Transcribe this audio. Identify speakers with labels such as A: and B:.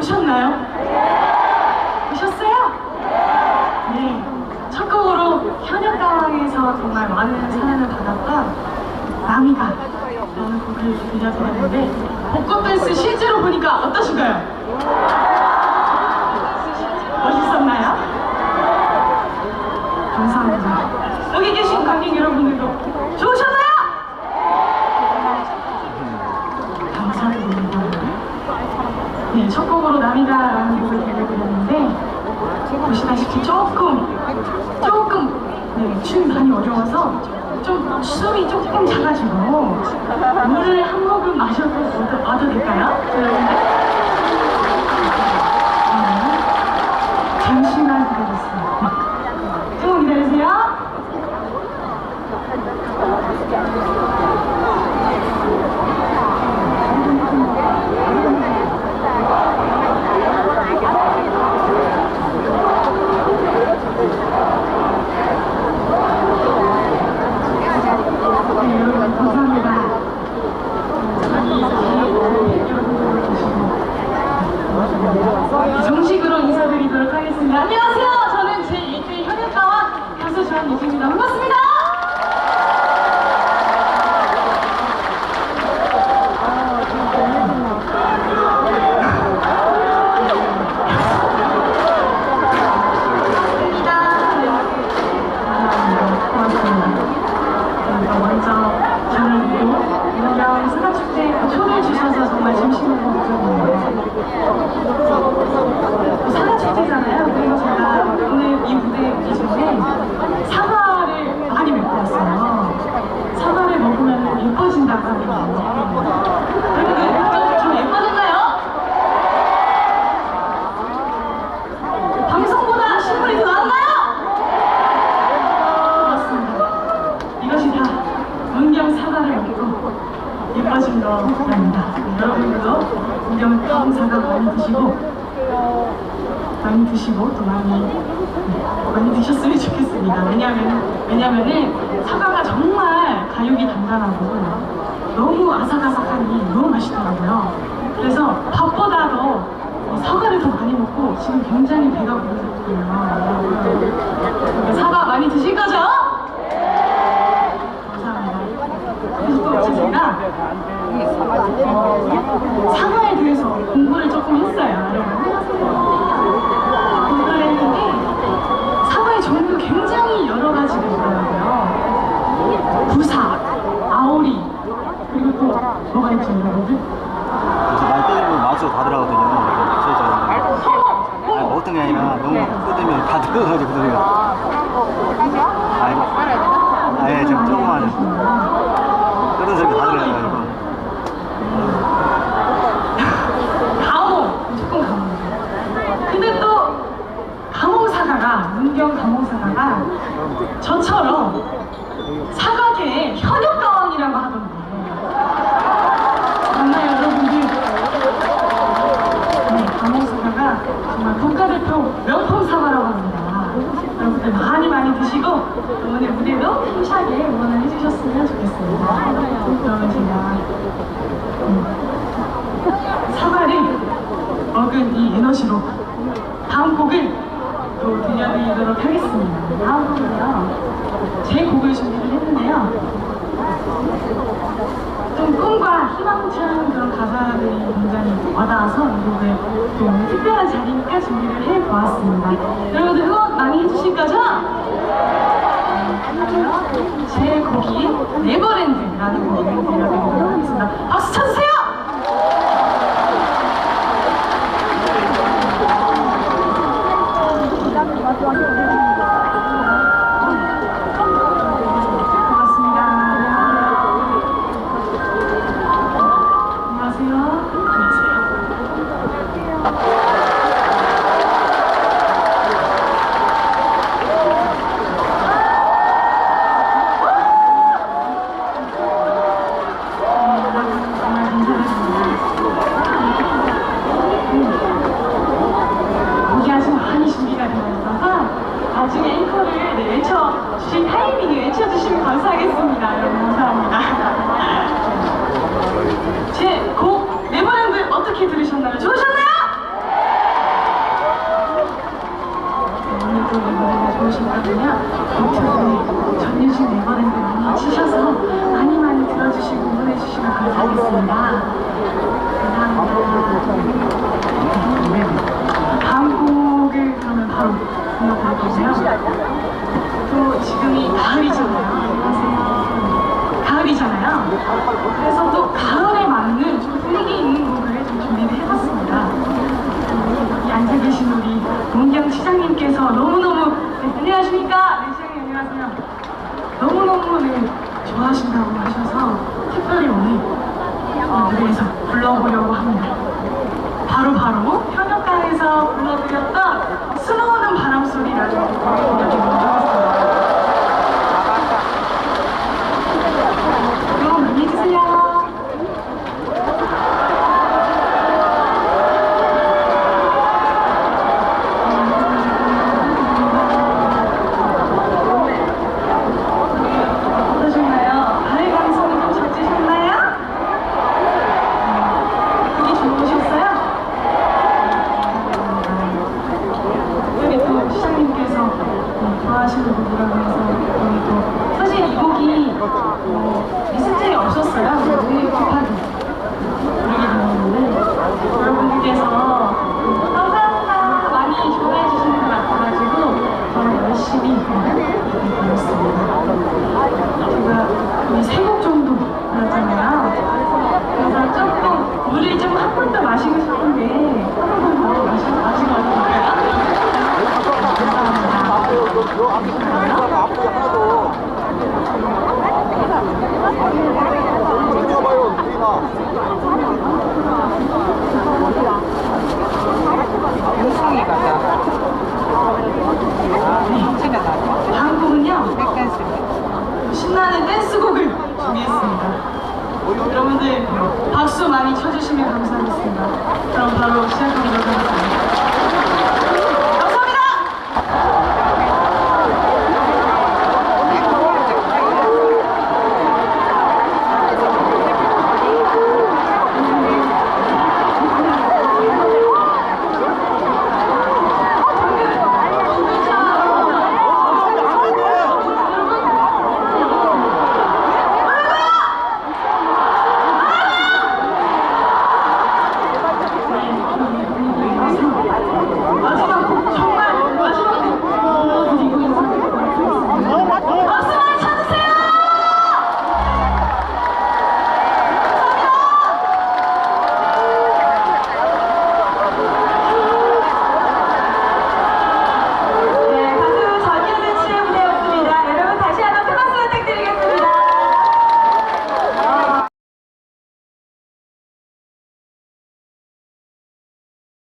A: 보셨나요? 네. 첫 곡으로 현역가왕에서 정말 많은 사랑을 받았던 나미가 라는 곡을 들려드렸는데 벚꽃 댄스 실제로 보니까 어떠신가요? 멋있었나요? 감사합니다. 여기 계신 관객 여러분들도 좋으셨나요? 감사드립니다. 네, 첫 곡으로 나미다라는 곡을 들려드렸는데 보시다시피 조금 조금 네, 춤이 많이 어려워서 좀 숨이 조금 작아지고 물을 한 모금 마셔도 와도, 와도 될까요? 잠시만 기다리겠습니다. 조금 기다리세요. 네, 여러분 감사합니다. 정식으로 인사드리도록 하겠습니다. 안녕하세요. 저는 제1회 현역가와 가수 주한이주입니다. 반갑습니다. 감사합니다. 고맙습니다. 저희가 먼저 저를 또 인정 사과축제 초대해 주셔서 정말 진심으로 감사드립니다. 사과축제잖아요. 그리고 제가 오늘 이 무대에 오기 전에 사과를 많이 먹고 왔어요. 사과를 먹으면 예뻐진다고 하거든요. 여러분들, 저, 저 예뻐졌나요? 방송보다 실물이 더 낫나요? 그렇습니다. 이것이 다 문경 사과를 먹고 예뻐진 거랍니다. 여러분들도 문경 다음 사과 많이 드시고 많이 드시고 또 많이 네, 많이 드셨으면 좋겠습니다. 왜냐면 왜냐면은 사과가 정말 가육이 단단하고 너무 아삭아삭하니 너무 맛있더라고요. 그래서 밥보다도 이 사과를 더 많이 먹고 지금 굉장히 배가. 여러분. 사과 많이 드실 거죠? 감사합니다. 그래서 또 제가 어, 사과에 대해서 공부를 조금 했어요. 공부를 했는데 사과의 종류 굉장히 여러 가지가 있더라고요. 부사, 아오리, 그리고 또 뭐가 있죠, 여러분들?
B: 그래서 말 때리면 맛으로 다 들어가거든요. 그래서
A: 어,
B: 아니, 먹었던 게 아니라 너무 뜯으면 다 들어가가지고 그래요. 아니, 아예 지금 조금만 뜯은 소리 다 들어가가지고.
A: 감옥 조금 감옥 근데 또 사과가 문경 사과가 저처럼 사과계의 현역 가왕이라고 하던데. 맞나요 여러분들. 네 사과가 정말 국가대표 명품 사과라고 합니다. 여러분들 많이 많이 드시고 오늘 무대도 힘차게 응원을 해주셨으면 좋겠습니다. 그러면 제가 음, 사과를 먹은 이 에너지로 다음 곡을 또 들려드리도록 하겠습니다. 다음 곡은요, 제 곡을 준비를 했는데요. 좀 꿈과 희망찬 그런 가사들이 굉장히 와닿아서 이 곡을 또 오늘 특별한 자리니까 준비를 해보았습니다. 여러분들 응원 많이 해주실 거죠? 그러면 제 곡이 네버랜드라는 곡을 들려드리도록 하겠습니다. 박수 시장님께서 너무너무 네, 안녕하십니까? 네, 시장님 안녕하세요. 너무너무 네, 좋아하신다고 하셔서 특별히 오늘 어, 무대에서 불러보려고 합니다. 바로바로 현역가에서 불러드렸던 수놓는 바람소리라는 곡을 불러드리도록 하겠습니다. 여러분 많이 해주세요. 어떠셨나요? 가을 감성이 좀 적지셨나요? 그게 좋으셨어요? 우리 또 시장님께서 어, 좋아 하시는 곡이라고 해서 우리 또 사실 이 곡이 어, 리스트에 없었어요. 오늘 급하게 부르게 되었는데 여러분들께서 감사합니다 많이 좋아해 주시는 것 같아가지고 저는 열심히 불렀습니다. 여러분들 박수 많이 쳐주시면 감사하겠습니다. 그럼 바로 시작하도록 하겠습니다.